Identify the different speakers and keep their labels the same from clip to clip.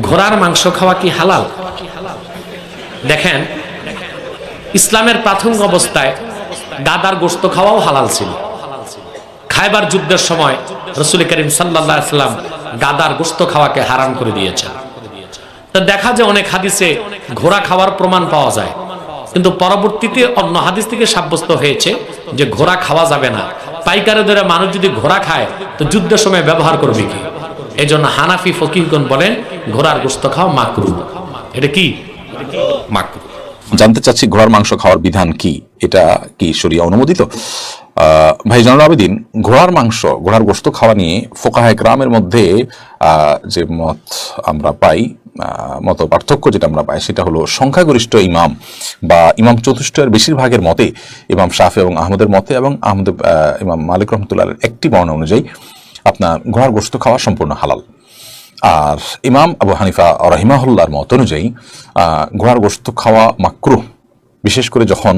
Speaker 1: ঘোড়ার মাংস খাওয়া কি হালাল? দেখেন, ইসলামের প্রাথমিক অবস্থায় গাদার গোস্ত খাওয়াও হালাল ছিল। খাইবার যুদ্ধের সময় রসুল করিম সাল্লাম গাদার গোস্ত খাওয়াকে হারাম করে দিয়েছেন। তা দেখা যায় অনেক হাদিসে ঘোড়া খাওয়ার প্রমাণ পাওয়া যায়। কিন্তু পরবর্তীতে অন্য হাদিস থেকে সাব্যস্ত হয়েছে যে ঘোড়া খাওয়া যাবে না। পাইকারে ধরে মানুষ যদি ঘোড়া খায়, তো যুদ্ধের সময় ব্যবহার করবে কি? এই জন্য হানাফি ফকিরগণ বলেন, ঘোড়ার গোস্ত খাওয়া মাকরু। এটা কি? মাকরু।
Speaker 2: জানতে চাচ্ছি ঘোড়ার মাংস খাওয়ার বিধান কি? এটা কি শরিয়া অনুমোদিত? ভাই জানুল আবেদিন, ঘোড়ার মাংস, ঘোড়ার গোস্ত খাওয়া নিয়ে ফোকাহে গ্রামের মধ্যে যে মত আমরা পাই মত পার্থক্য যেটা আমরা পাই, সেটা হলো সংখ্যাগরিষ্ঠ ইমাম বা ইমাম চতুষ্টের বেশিরভাগের মতে, ইমাম শাফি এবং আহমদের মতে এবং আহমদ ইমাম মালিক রহমতুল্লাহ একটি বর্ণনা অনুযায়ী আপনার ঘোড়ার গোস্ত খাওয়া সম্পূর্ণ হালাল। আর ইমাম আবু হানিফা রহিমাহুল্লার মত অনুযায়ী ঘোড়ার গোস্ত খাওয়া মাকরুহ। বিশেষ করে যখন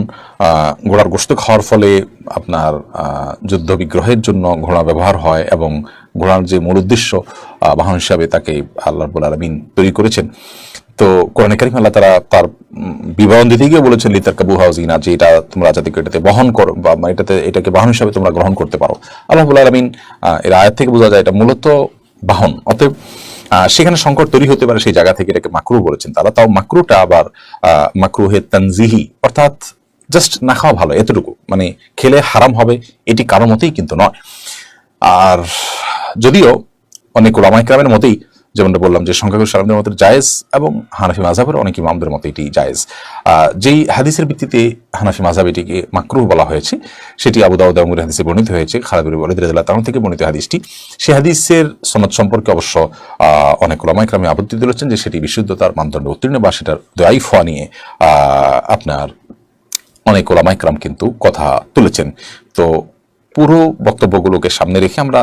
Speaker 2: ঘোড়ার গোস্ত খাওয়ার ফলে আপনার যুদ্ধবিগ্রহের যুদ্ধ বিগ্রহের জন্য ঘোড়া ব্যবহার হয় এবং ঘোড়ার যে মূল উদ্দেশ্য বাহন হিসাবে তাকে আল্লাহ রবুল আলমিন তৈরি করেছেন। তো কোরআন কারিম আল্লাহ তারা তার বিবরণ দিতে গিয়ে বলেছেন লিতার কাবু হাউজিনা, যে এটা তোমরা জাতিকে এটাতে বহন করো, বা এটাতে, এটাকে বাহন হিসাবে তোমরা গ্রহণ করতে পারো। আল্লাহ আলমিন এর আয়াত থেকে বোঝা যায় এটা মূলত বাহন। অতএব সেখানে সংকট তৈরি হতে পারে সেই জায়গা থেকে এটাকে মাকরু বলেছেন তারা। তাও মাকরুটা আবার মাকরুহে তানজিহি, অর্থাৎ জাস্ট না খাওয়া ভালো, এতটুকু। মানে খেলে হারাম হবে, এটি কারও মতেই কিন্তু নয়। আর যদিও অনেক ওলামাইকরামের মতেই যেমনটা বললাম যে সংখ্যাগরিষ্ঠ আলমদের মতো জায়েজ এবং হানাফি মাঝাবের অনেক ইমামদের মতো এটি জায়েজ। যেই হাদিসের ভিত্তিতে হানাফি মাঝাব এটিকে মাকরুহ বলা হয়েছে, সেটি আবু দাউদ হাদিসে বর্ণিত হয়েছে। খালাদুর বলিদ রাদিয়াল্লাহু তাআলা থেকে বর্ণিত হাদিসটি। সেই হাদিসের সনদ সম্পর্কে অবশ্য অনেক ওলামাইকরামে আপত্তি তুলেছেন যে সেটি বিশুদ্ধতার মানদণ্ড উত্তীর্ণ বা সেটার দয়াই ফোয়া নিয়ে আপনার অনেক ওলামাইকরাম কিন্তু কথা তুলেছেন। তো পুরো বক্তব্যগুলোকে সামনে রেখে আমরা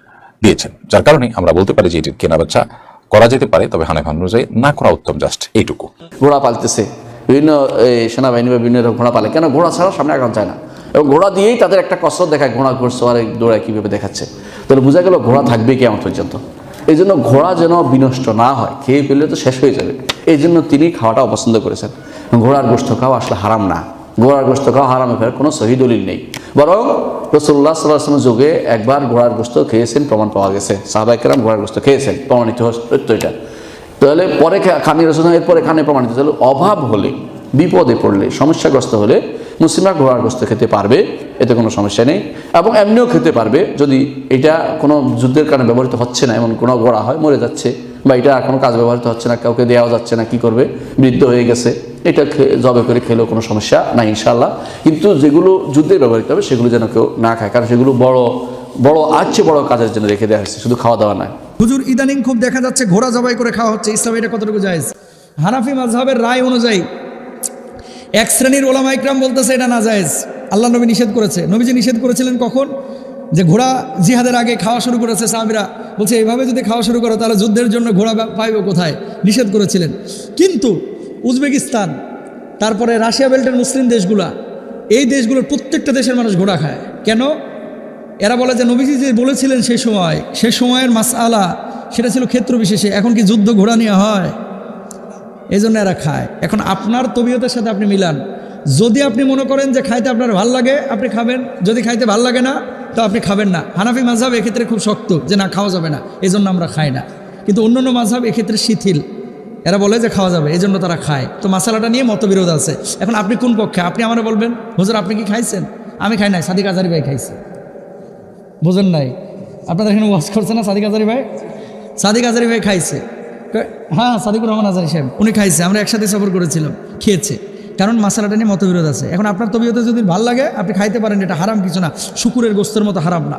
Speaker 2: দিয়েছেন, যার কারণে আমরা বলতে পারি যে এটির কেনা বেচা করা যেতে পারে, তবে হানেফান অনুযায়ী না করা উত্তম জাস্ট এইটুকু।
Speaker 3: ঘোড়া পালতেছে। বিভিন্ন সেনাবাহিনী বা বিভিন্ন ঘোড়া পালে। কেন? ঘোড়া ছাড়া সামনে আগানো যায় না। এবং ঘোড়া দিয়েই তাদের একটা কসরত দেখায়, ঘোড়া ঘুরছে আর দৌড়ায় কীভাবে দেখাচ্ছে। তাহলে বোঝা গেল ঘোড়া থাকবে কি আমার পর্যন্ত। এই জন্য ঘোড়া যেন বিনষ্ট না হয়, খেয়ে ফেললে তো শেষ হয়ে যাবে। এই জন্য তিনি খাওয়াটা অপছন্দ করেছেন। ঘোড়ার গোষ্ঠ খাওয়া আসলে হারাম না। ঘোড়ার গোস্ত খাওয়া হারামে ফেরার কোনো সহি দলিল নেই। বরং রসুল্লাহ সাল্লাহামের যুগে একবার ঘোড়ার গোস্ত খেয়েছেন, প্রমাণ পাওয়া গেছে। সাহবাইকেরাম ঘোড়ার গোস্ত খেয়েছেন, প্রমাণিত সত্য এটা। তাহলে পরে খানি রসুন এরপরে খানে প্রমাণিত। তাহলে অভাব হলে, বিপদে পড়লে, সমস্যাগ্রস্ত হলে মুসলিমরা ঘোড়ার গোস্ত খেতে পারবে, এতে কোনো সমস্যা নেই। এবং এমনিও খেতে পারবে, যদি এটা কোনো যুদ্ধের কারণে ব্যবহৃত হচ্ছে না, এমন কোনো ঘোড়া হয়, মরে যাচ্ছে, বা এটা কোনো কাজ ব্যবহৃত হচ্ছে না, কাউকে দেওয়া যাচ্ছে না, কি করবে? বৃদ্ধ হয়ে গেছে। এটা জবে করে খেলেও কোনো সমস্যা নাই ইনশাল্লাহ কিন্তু যেগুলো যুদ্ধে ব্যবহৃত হবে, সেগুলো যেন কেউ না খায়, কারণ সেগুলো বড় বড় আছে বড় কাজের জন্য রেখে দেওয়া হয়েছে, শুধু খাওয়া দাওয়া নয়।
Speaker 4: হুজুর, ইদানিং খুব দেখা যাচ্ছে ঘোড়া জবাই করে খাওয়া হচ্ছে, ইসলাম এটা কতটুকু জায়েজ? হানাফি মাযহাবের রায় অনুযায়ী, এক শ্রেণির ওলামা ইকরাম বলতেছে এটা না জায়েজ। আল্লাহ নবী নিষেধ করেছে। নবীজি নিষেধ করেছিলেন কখন? যে ঘোড়া জিহাদের আগে খাওয়া শুরু করেছে সাহাবিরা। বলছে, এইভাবে যদি খাওয়া শুরু করো, তাহলে যুদ্ধের জন্য ঘোড়া পাইবে কোথায়? নিষেধ করেছিলেন। কিন্তু উজবেকিস্তান, তারপরে রাশিয়া বেল্টের মুসলিম দেশগুলা, এই দেশগুলোর প্রত্যেকটা দেশের মানুষ ঘোড়া খায়। কেন? এরা বলে যে নবীজি যে বলেছিলেন সেই সময়, সে সময়ের মাস আলা সেটা ছিল ক্ষেত্র বিশেষে, এখন কি যুদ্ধ ঘোড়া নিয়ে হয়? এই জন্য এরা খায়। এখন আপনার তবিয়তের সাথে আপনি মিলান। যদি আপনি মনে করেন যে খাইতে আপনার ভালো লাগে, আপনি খাবেন। যদি খাইতে ভালো লাগে না, তো আপনি খাবেন না। হানাফি মাঝহাব এক্ষেত্রে খুব শক্ত যে না, খাওয়া যাবে না। এই জন্য আমরা খাই না। কিন্তু অন্যান্য মাঝহাব এক্ষেত্রে শিথিল। এরা বলে যে খাওয়া যাবে এই জন্য তারা খায়। তো মশালাটা নিয়ে মতবিরোধ আছে। এখন আপনি কোন পক্ষে? আপনি আমার বলবেন, হুজুর, আপনি কি খাইছেন? আমি খাই নাই, সাদিক আজারি ভাই খাইছে। বুঝেন নাই? আপনাদের এখানে ওয়াশ করছে না সাদিক আজারি ভাই? সাদিক আজারি ভাই খাইছে। হ্যাঁ সাদিকুর রহমান আজারি সাহেব, উনি খাইছে, আমরা একসাথে সফর করেছিলাম, খেয়েছে। কারণ মশালাটা নিয়ে মতবিরোধ আছে। এখন আপনার তবিয়তে যদি ভালো লাগে, আপনি খাইতে পারেন, এটা হারাম কিছু না। শুকুরের গোস্তের মতো হারাম না।